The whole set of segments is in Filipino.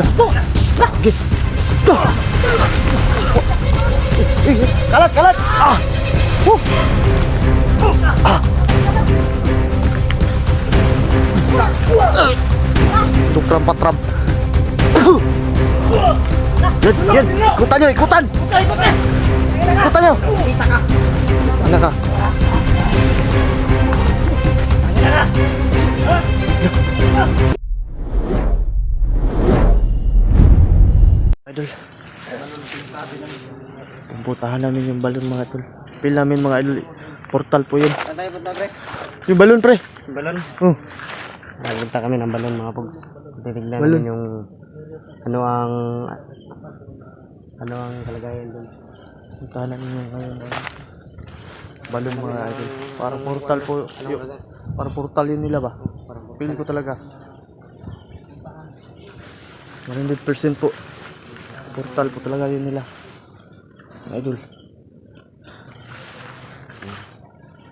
Sige. Go. Kalat, kalat. Ah. Woo. Ah. Tukram patram. Yan, yan. Ikutan nyo, ikutan. Ikutan nyo. Kita ka. Pumputahan namin yung balon mga idol. Pil namin mga idol. Portal po yun. Tayo punta, pre? Yung balon pre. Balon. Oh. Nagpunta kami ng balon, mga pog. Titignan Balon. yung ano ang ano ang kalagayan doon. Puntahan namin yung ngayon. Balon mga idol. Parang portal po. Yung, parang portal yun nila ba? Feel ko talaga. 100% po. Portal po talaga yun nila. Idol.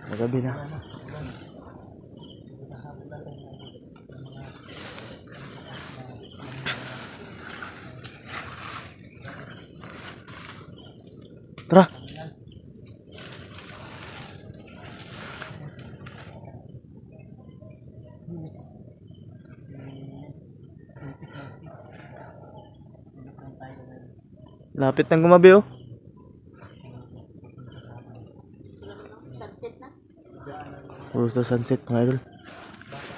Magabi na. Tara. Lapit ng gumabi oh. Puro sa sunset mga idol.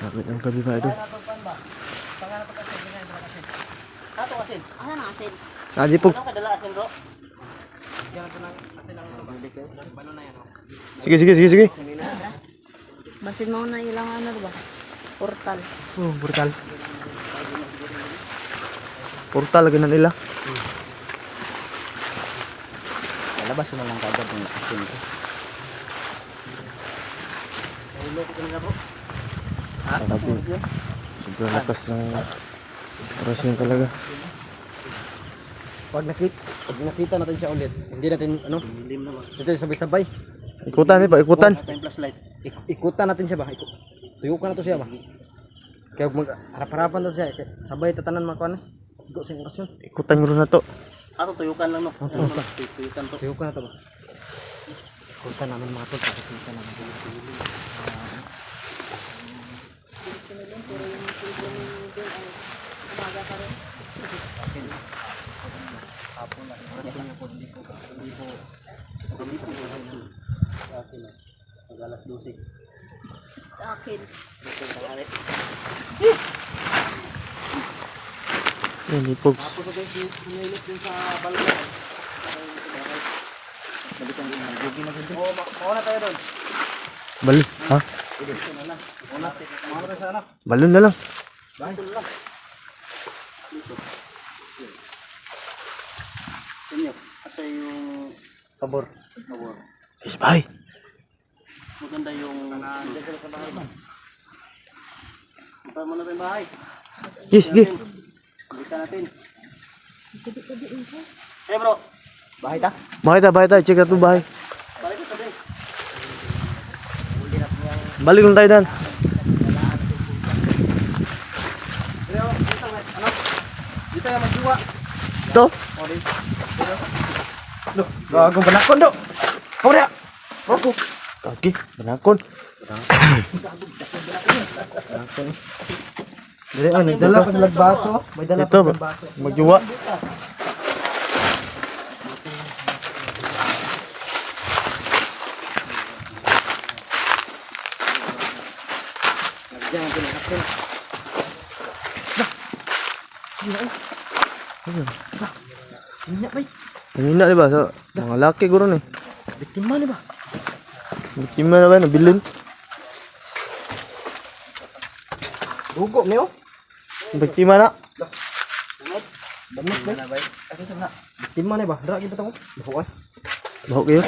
Lapit ng gabi mga idol. Ato asin. Ano na asin? Naji po. Ano kadala asin, bro? Ng ang oh. Sige, sige, sige, sige. Basin mo na ilang ano ba? Portal. Oh, portal. Portal lagi na nila. Labas ko na lang kagad yung asin ko. Grabe. Sobrang lakas ng orasyon talaga. Pag nakita, pag nakita natin siya ulit, hindi natin ano, hindi natin sabay-sabay. Ikutan eh ba? Ikutan. Ik- ikutan natin siya ba? Iku tuyukan na to siya ba? Kaya mag harap-harapan na siya. Kaya sabay tatanan mga kuan. Igo sa orasyon. Ikutan mo na to. Ato tuyukan lang no. Tuyukan to. Tuyukan na to ba? Ikutan namin mga tol. Ikutan namin. Sa akin. Yan, ipogs. Oo na tayo doon. Balon. Ha? Mga na sa anak. Balon na lang. Asa yung pabor. Pabor. Yes, bye. Maganda yung sa bahay ba? Punta mo na sa bahay. Yes, sige. Balikan natin. Eh bro. Bahay ta? Bahay tayo, bahay tayo. Check natin bahay. Balik lang tayo dan. Dito nga magdiwa. Ito. Di. Gago banakon do. Kamu dia. Roku. Kaki banakon. Dali ano, Dala pa baso. May dala Ito ba? Magjuwa. Kanina di ba? So, mga laki guro ni. Biktima ni ba? Biktima na ba? Nabilin. Dugo oh. Biktima na. Damit bay. Asa sa na? Biktima ni ba? Dra gyud ko. Dugo ay. Baho kayo.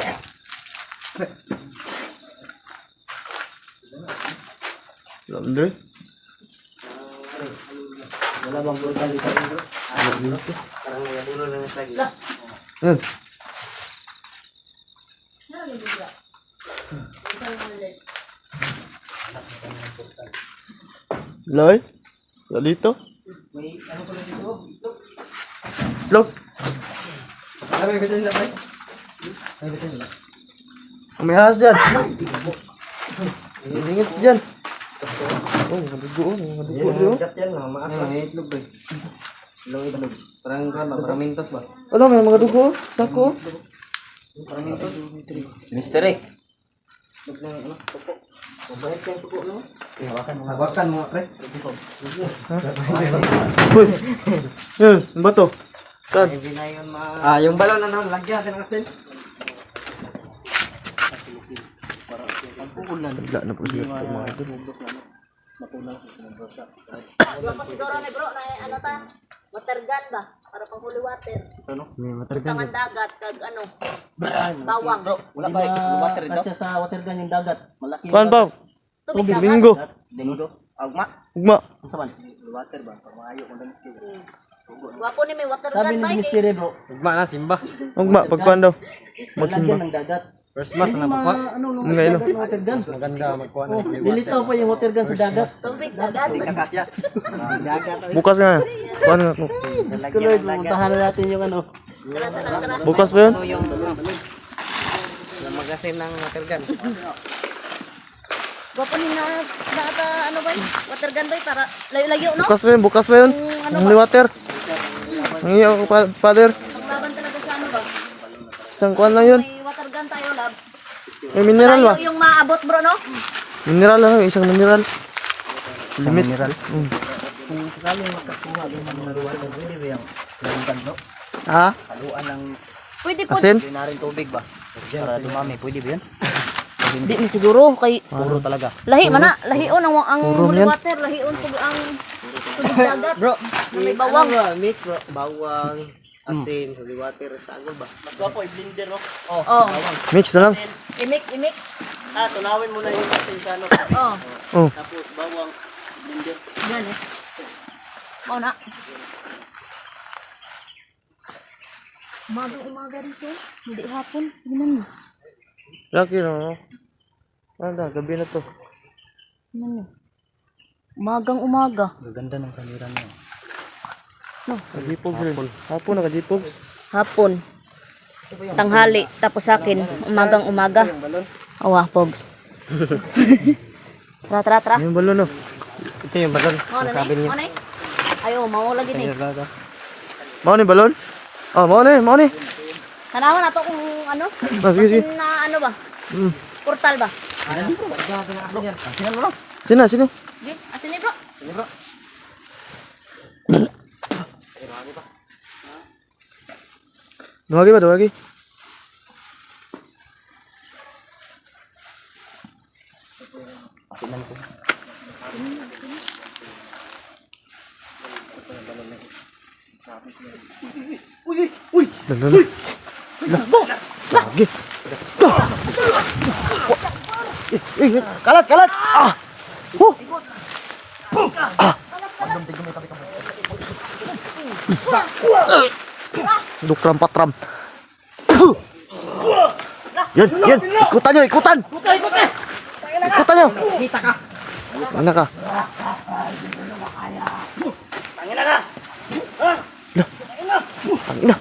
Laundry. Wala bang bulkan dito? Parang may ulo lang sa gila. Hmm. Loy. Dito. May ano pala dito? Ito. itlog. Ay, bitin nila, bay. Ay, bitin nila. May ahas dyan. Ingit dyan. Oh, madugo. oh, Madugo. oh. Gat yan, mga maas ba? May itlog, bay. Ilang itlog. Parang kan ba? Parang mintos ba? Ano, may mga dugo. oh. Sako. Parang mintos. Ano? Tupo. Mabait yung tupo, no? Hawakan mo. Hawakan mo, pre. Uy. Yan, ano ba to? Saan? Ah, yung balon na naman, lagyan natin ng asin. Wala na po siya. Mga ito. Wala siguro na bro, na ano ta? Water gun ba? Para pang holy water. May matargan. Tangan dagat, kag ano? Bawang. Wala ba? Water ito? Kasi sa water gun yung dagat. Malaki Kuan pa. Tubig dagat. Bingo. Dingo. Agma. Ugma. Sa man. Water ba? Pamayo kung danis kayo. Wapo ni may water Sabi gun ni ba? Mystery bro. Agma na, simba. Ugma. Pagkuhan daw. Lagyan ng dagat. First class na nakuha. Ano nung gailo. water gun? Maganda magkuha na. Dilitaw pa yung water gun sa dagat. Tubig dagat. Kakasya. Bukas nga. Kuhan nga. Diyos ko Lord, pumuntahan na natin yung ano. Bukas ba yun? Magasin ng water gun. Wapo ni na, na ata, ano ba yun? Water gun ba yun? Para layo-layo, no? Bukas ba yun? Bukas ba yun? Ang ano water. Ang iyo father. Panglaban talaga sa ano ba? Isang kuhan lang yun. May water gun tayo, lab. May mineral ba? Yung maabot, bro, no? Mineral lang. Isang mineral. Limit. Mineral. Mm. Kung sakaling makakuha ng ng pwede ba yung lamban no? Ha? Haluan ng Pwede po. Asin? Hindi na rin tubig ba? Para dumami, pwede ba yan? Hindi ni siguro kay Puro talaga. lahi man na, lahion ang ang Puro holy yan. water, lahion pug ang tubig dagat. Bro, na may bawang. mix bro. Bawang, asin, holy water, sagol ba? Mas gwapo, i-blender no? Oh, Mix na lang. imik, imik. Ah, tunawin mo na yung asin sa ano. Oh, Oh. Tapos bawang, blender. yan eh. Mau na. Umaga, umaga rito. Hindi hapon. Gimana mo? Laki na. no? Ano, gabi na to. Gimana? Umagang umaga. Gaganda ng kamera niya. Kajipog rin. Hapon na kajipog. Hapon. Tanghali. Tapos sa akin, umagang umaga. Awa, pogs. tara, tara, tara. Yung balon no. Ito yung balon. Mau na ni? Mau na ni? Ayo, mau lagi ni. Mau ni balon? Oh, mau ni, mau ni. Tanawan nato kung ano? Ah, sige, sige. Na ano ba? Mm. Portal ba? Sini, sini. Di, asin ni bro. Dua lagi ba? Dua lagi. Uy, uy, uy. Lagi. Eh, eh, kalat, kalat. Ah. Huh. Ah. Dukram patram. Yan, yan. Ikutan nyo, ikutan. Ikutan nyo. Kita ka. Mana ka? Tangina ka. Tangina.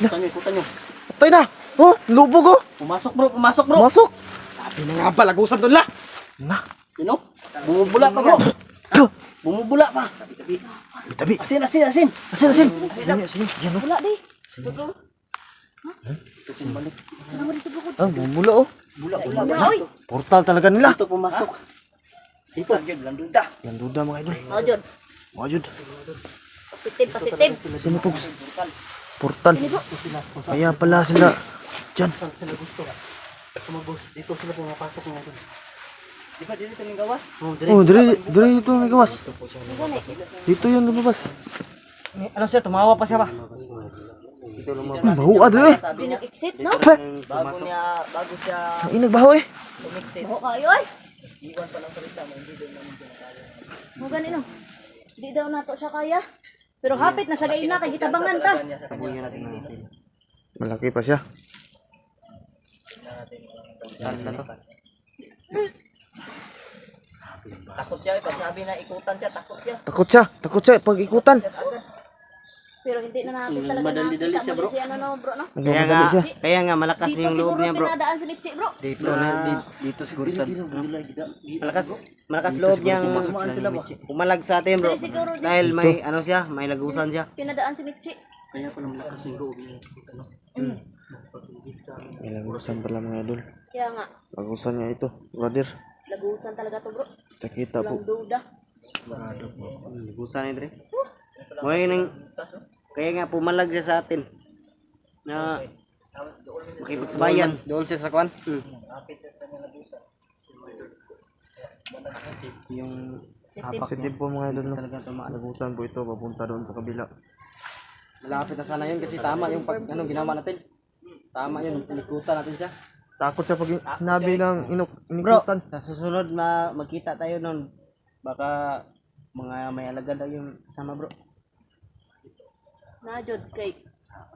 Ikutan nyo, ikutan nyo. Patay na. Oh, lubog oh. Pumasok bro, pumasok bro. Masok. Sabi na nga ba, lagusan doon la. Na. You know? Bumubula pa bro. Bumubula pa. Tabi. Asin, asin, asin. Asin, asin. Sini, sini. Yan oh. Wala di. Ah, bumula oh. Bula, bula. Oy. Portal talaga nila. Dito pumasok. Dito, yun, landuda. Yan duda mga idol. Oh, Jod. Wajud. Positive, positive. Sini pogs. Portal. Kaya pala sila. Diyan. Sila gusto. Tumagos. Dito sila pumapasok ngayon. Di ba dito yung gawas? Oh, Oh, diri, diri ito ang gawas. Dito yung lumabas. Ano siya, tumawa pa siya ba? Ang baho ah diri. Di nag-exit, no? Bago niya, bago siya ang inag baho eh. tumixit. Oo kayo, oy. Mo gani no. Di daw nato siya kaya. Pero hapit na sa gayon na kay gitabangan ta. Malaki pa siya. Takot siya, pag sabi na ikutan siya, takot siya. Takot siya, takot siya pag ikutan. Pero hindi na natin talaga Madali-dali siya, bro. si ano no bro no. Nagmamadali siya. kaya nga malakas Dito yung loob siguro niya bro. pinadaan si Michi bro. Dito na, di- dito siguro sa Malakas, malakas loob niyang pumalag sa atin bro. Siguro Dahil may ano siya, may lagusan siya. Pinadaan si Michi. Kaya pala malakas yung loob niya. Ilagusan pala mga idol. Kaya nga, Lagusan niya ito, brother. Lagusan talaga to bro. Kita kita po. Walang duda. Lagusan ni Dre. Moy nang kaya nga pumalag siya sa atin. Na makipagsabayan. Doon siya sa kwan. Yung Positive po mga idol. No? Lagusan po ito, papunta doon sa kabila. malapit na sana yun kasi tama yung pag ano ginawa natin. Tama yun, tinikutan natin siya. Takot siya pag sinabi ng inuk Bro, inikutan. sa susunod na magkita tayo nun, baka mga may alagad daw yung sama bro. Na jud kay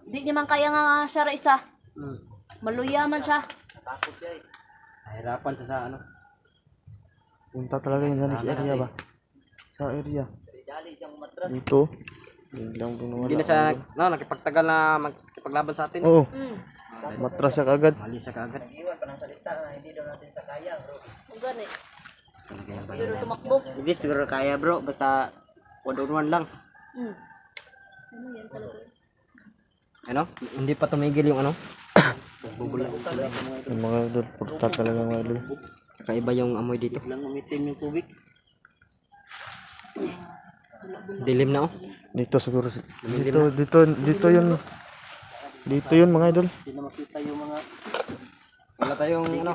di niya man kaya nga siya ra isa. Hmm. Maluyaman siya. Nahirapan siya sa ano. Punta talaga yun sa next area ba? Sa area. Dito. Yun lang. Hindi na siya no, nakipagtagal na magkipaglaban sa atin. Oo, Mm. Matras siya kagad. Mali siya kaagad. Ang gani. Pero tumakbo. Hindi siguro kaya bro, basta one on one lang. Mm. Ano yan talaga? Ano? Hindi pa tumigil yung ano. Yung mga idol, portal talaga mga idol. Kakaiba yung amoy dito. Lang umitim yung tubig. Dilim na oh. Dito siguro. si- Dito, dito, dito yun. Dito yun mga idol. Hindi na makita yung mga Wala tayong ano.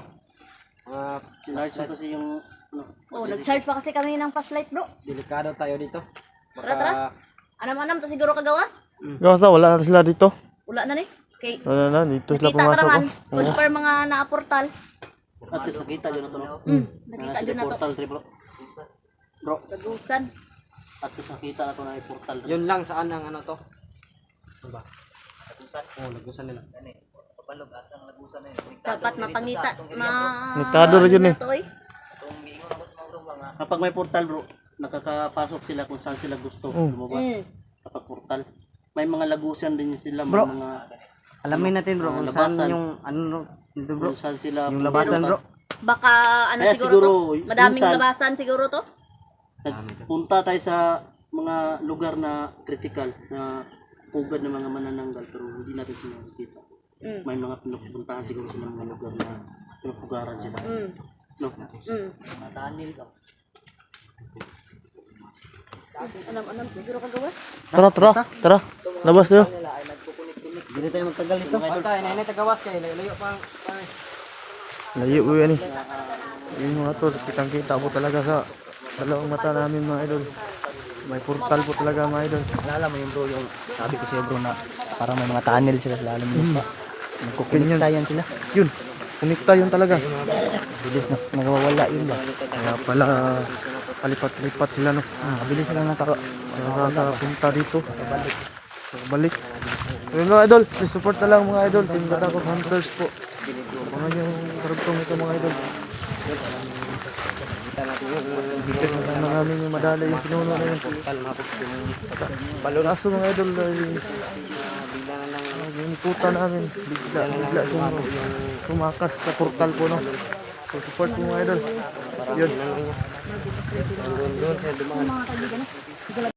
Mga na kasi yung ano, Oh, nag-charge pa kasi kami ng flashlight, bro. delikado tayo dito. Tara, tara. Anam-anam to siguro kagawas. Gawasa, wala na sila dito. Wala na ni. Kay Wala na, dito sila nakita pumasok. taraman. Oh. Good for mga naaportal. at least nakita dyan na to. no? Mm. Nakita dyan na to. portal trip bro. Bro, Lagusan. at least nakita na to na portal. Yun lang saan ang ano to? Ano ba? Lagusan? Oo, lagusan nila. Dapat mapangita. Ma... Niktado rin yun eh. Kapag may portal bro, nakakapasok sila kung saan sila gusto lumabas. Mm. Kapag portal. May mga lagusan din sila, may mga Alamin natin bro kung saan yung ano no, dito bro. kung saan sila Yung labasan bro. Baka ano Kaya siguro, siguro, to? Madaming minsan- labasan siguro to? Nagpunta tayo sa mga lugar na critical na pugad ng mga manananggal pero hindi natin sila nakikita. Mm. May mga pinupuntahan siguro sila mga lugar na pinupugaran sila. Mm. No? Mm. Anam-anam siguro kagawas. Tara, tara, tara. Labas tayo. Hindi tayo magtagal dito. Basta inay tagawas kay layo pa. Layo po yan eh. Yung mga to, kitang kita po talaga sa dalawang mata namin mga idol. May portal po talaga mga idol. Alala mo yung bro yung sabi ko sa'yo bro na parang may mga tunnel sila sa lalim ng lupa. Nagkukunikta yan sila. Yun, kunikta yun talaga. Bilis na nagwawala yun ba? Kaya pala palipat-lipat sila no. Bilis sila nakaka Nakakapunta dito. Balik. Ayun mga idol, support na lang mga idol. Team Gatakot Hunters po. Mga yung karugtong ito mga idol. Lang namin yung madala yung pinuno na yun. Balonaso mga idol. dahil Yung ikuta namin. Bigla, bigla tumakas sa portal po no. So support po mga idol. Yun. Mga kaibigan.